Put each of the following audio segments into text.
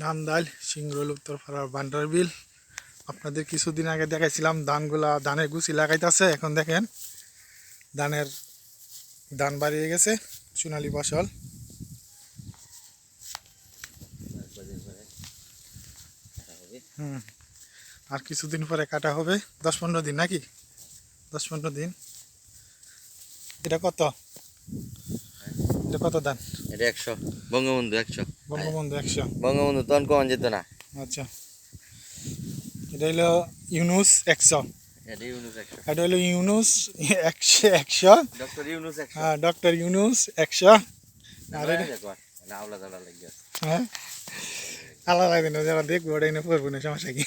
নান্দাইল সিংরোল উত্তরপাড়ার বান্ডার বিল আপনাদের কিছুদিন আগে দেখাইছিলাম ধানগুলা, ধানের গুছি লাগাইতেছে। এখন দেখেন, ধানের ধান বাড়িয়ে গেছে, সোনালি ফসল। হুম। আর কিছুদিন পরে কাটা হবে। দশ পনেরো দিন নাকি? দশ পনেরো দিন। এটা কত? এটা কত ধান এটা একশো। বঙ্গবন্ধু একশো। বঙ্গবন্ধু একশো। বঙ্গবন্ধু তখন কমন যেত না। আচ্ছা। এটা হলো ইউনুস একশো। এটা হলো ইউনুস একশো একশো। ডক্টর ইউনুস হ্যাঁ ডক্টর ইউনুস একশো। আর হ্যাঁ। আলাদা লাগবে না যারা দেখব ওটা এনে পড়ব না সমস্যা কি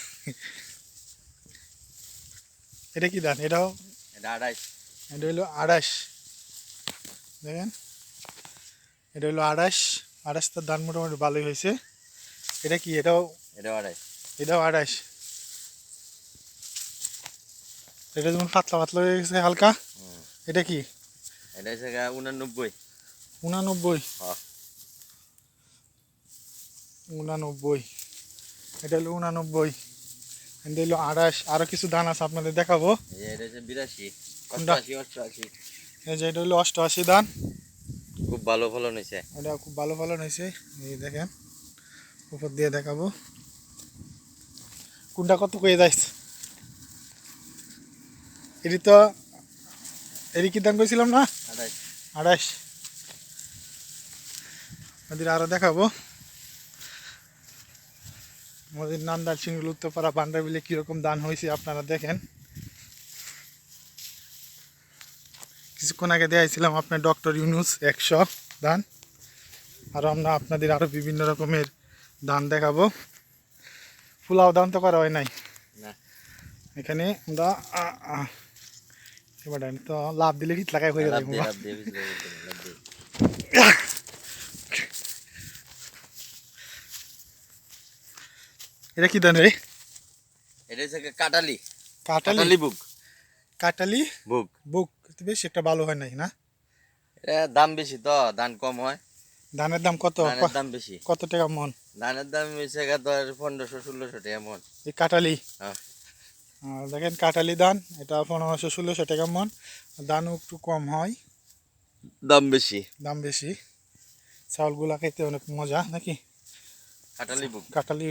এটা কি দান এটাও এটা আড়াইশ এটা হলো আড়াইশ দেখেন এটা হলো আড়াইশ আড়াইশ তার দান মোটামুটি ভালোই হয়েছে এটা কি এটাও এটা আড়াইশ এটাও আড়াইশ এটা যেমন পাতলা পাতলা হয়ে গেছে হালকা এটা কি এটা হচ্ছে উনানব্বই উনানব্বই হ্যাঁ। উনানব্বই। এটা হলো উনানব্বই। এটা হলো আড়াইশ। আরও কিছু দান আছে আপনাদের দেখাবো। এটা বিরাশি। কোনটা? অষ্টআশি অষ্টআশি। এই যে এটা হলো অষ্টআশি দান খুব ভালো ফলন হয়েছে। এটা খুব ভালো ফলন হয়েছে। এই দেখেন উপর দিয়ে দেখাবো। কোনটা কত করে যাইছে এটি তো এটি কি দান করেছিলাম না? আড়াইশ। আড়াইশ। আমাদের আরও দেখাবো। আমাদের নান্দাল সিঙ্গুল উত্তরপাড়া বান্ডারবিলে কীরকম দান হয়েছে আপনারা দেখেন। কিছুক্ষণ আগে দেখাইছিলাম আপনার ডক্টর ইউনুস একশো দান। আর আমরা আপনাদের আরও বিভিন্ন রকমের দান দেখাবো। পোলাও দান তো করা হয় নাই। এখানে আমরা এবার তো লাভ দিলে হিট লাগাই হয়ে যাবে দিয়ে লাভ দিয়ে ভিতরে ভিতরে, লাভ দিয়ে। এটা কি দান রে? এটা হচ্ছে কাটালি। কাটালি? বুক। কাটালি? বুক। বুক। বেশ একটা ভালো হয় নাই না? এটা দাম বেশি তো ধান কম হয়। ধানের দাম কত? ধানের দাম বেশি। কত টাকা মন? ধানের দাম হচ্ছে গা ধর পনেরোশো ষোলোশো টাকা মন। এই কাটালি? হ্যাঁ। আর দেখেন কাটালি ধান এটা পনেরোশো ষোলোশো টাকা মন। দানও একটু কম হয়। দাম বেশি। দাম বেশি। চাউলগুলা খাইতে অনেক মজা নাকি? কাটালি বুক। কাটালি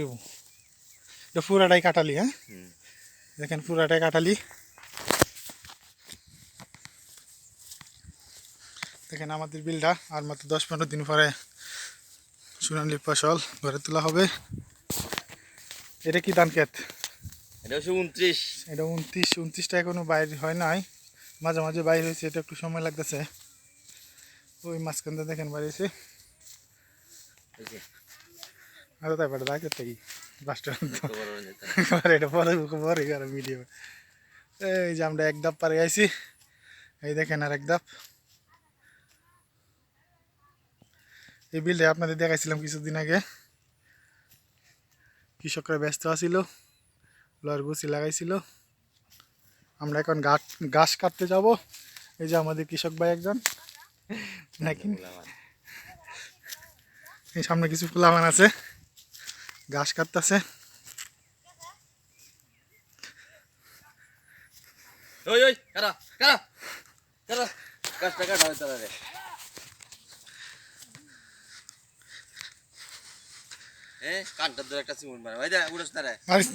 এটা পুরাটাই কাটালি হ্যাঁ? দেখেন পুরাটাই কাটালি দেখেন আমাদের বিলটা আর মাত্র দশ পনেরো দিন পরে সোনালি ফসল ঘরে তোলা হবে। এটা কি ধান ক্ষেত? এটা হচ্ছে উনত্রিশ। এটা উনত্রিশ উনত্রিশটা এখনও বাইর হয় নাই। মাঝে মাঝে বাইর হয়েছে এটা একটু সময় লাগতেছে। ওই মাঝখানটা দেখেন বাইরেছে আর তাই পারে দেখতে থাকি বাসটা এটা। পরে পরে গেল মিডিয়াম এই যে আমরা এক ধাপ পারে আইছি। এই দেখেন আর এক ধাপ। এই বিলটা আপনাদের দেখাইছিলাম কিছুদিন আগে। কৃষকরা ব্যস্ত আছিল লর গুছি লাগাইছিল। আমরা এখন গাছ ঘাস কাটতে যাব। এই যে আমাদের কৃষক ভাই একজন। নাকি? এই সামনে কিছু ফুলাবান আছে। ঘাস কাটতেছে। ওই ওই কারা কারা কারা? কাজটা কাটা হয় তারা রে। এ কানটা ধরে একটা সিমুন মারে। ভাই দা উড়স না রে। মারিস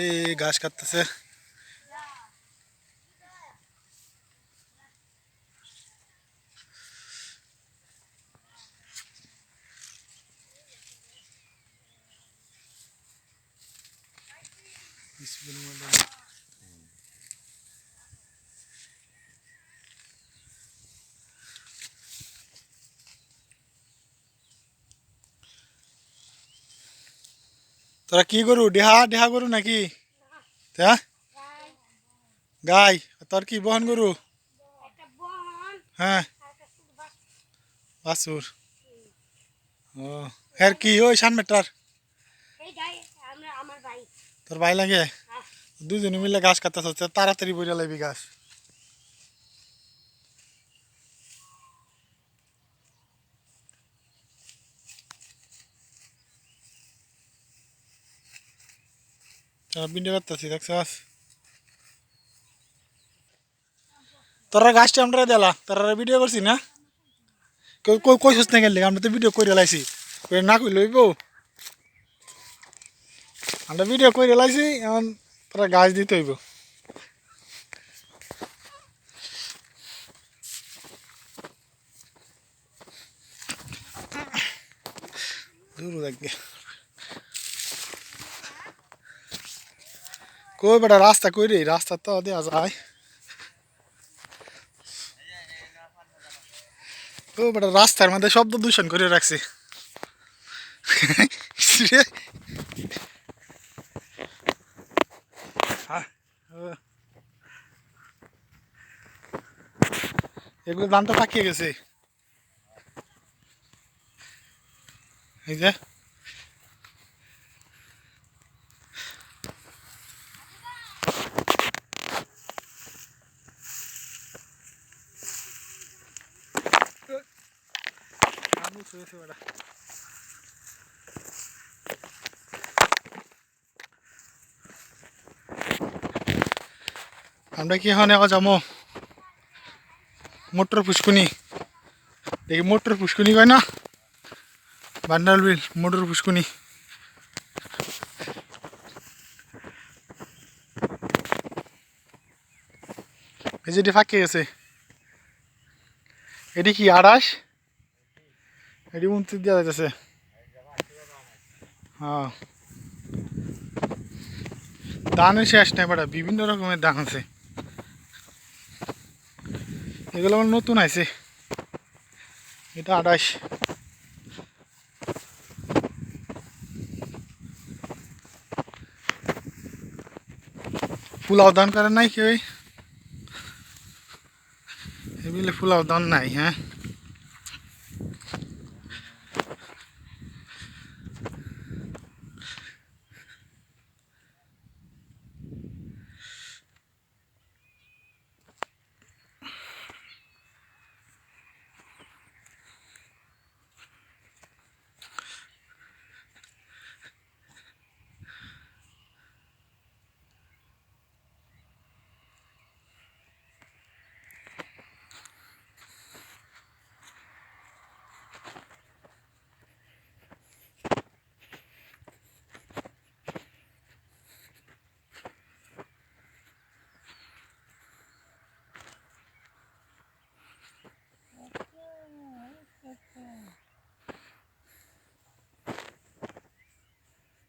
এই ঘাস কাটতেছে। तोरा कि गोरु? डेहा डेहा गोरु ना कि गाय। तर कि बहन गोरु? हाँ। बासुर। की ओ ईशान मेटर तर भाई लगे? দুজনে মিলে ঘাস কাটতে হচ্ছে তাড়াতাড়ি বইরা লাগবি ঘাস। ভিডিও করতেছি দেখছস তোরা গাছটা আমরা দিলা, তোরা ভিডিও করছি না? কই কই কইছিস না গেলে আমরা তো ভিডিও করে লাইছি। করে না কই লইব আমরা ভিডিও করে লাইছি, এখন তোরা গাছ দিতে হইব। কই বেটা, রাস্তা কই রে? রাস্তা তো দেওয়া যায়। ও বেটা, রাস্তার মধ্যে শব্দ দূষণ করে রাখছে হ্যাঁ, ও। এগুলো ধান তো পাকিয়ে গেছে। এই যে। ছুঁয়েছে ওরা আমরা কি এখন একা যাব মোটর পুষ্কুনি? দেখি মোটর পুষ্কুনি কয় না? বান্ডাল বিল, মোটর পুষ্কুনি। এই যেটি ফাঁকে গেছে। এটি কি আড়াস এটি উনত্রিশ দেওয়া যাচ্ছে হ্যাঁ। দানের শেষ নাই বিভিন্ন রকমের দান আছে। এগুলো আমার নতুন আছে এটা আঠাশ। ফুল দান করে নাই কেউ? এগুলো ফুল দান নাই হ্যাঁ?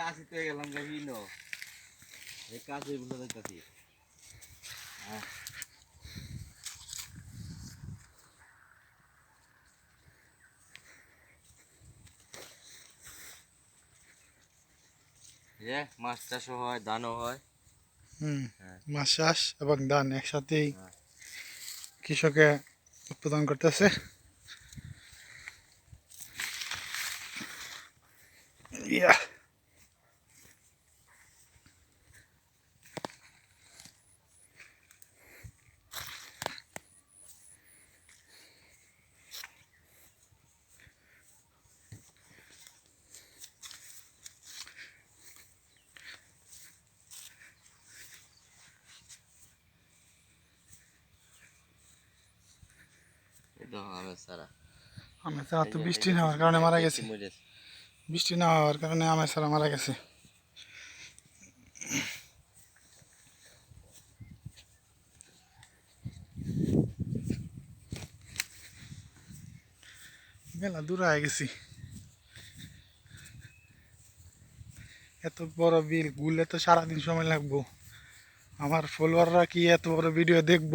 কাশিতে গেলাম এই কাশি বলে দেখতেছি মাছ চাষও হয় ধানও হয়। হুম হ্যাঁ। মাছ চাষ এবং ধান একসাথেই হ্যাঁ। কৃষকে উৎপাদন করতেছে। ইয়া। আমের সারা আমের তো বৃষ্টি না হওয়ার কারণে মারা গেছে। বৃষ্টি না হওয়ার কারণে আমের চারা মারা গেছে। মেলা দূর হয়ে গেছি। এত বড় বিল গুলে তো সারাদিন সময় লাগবো। আমার ফলোয়াররা কি এত বড় ভিডিও দেখব?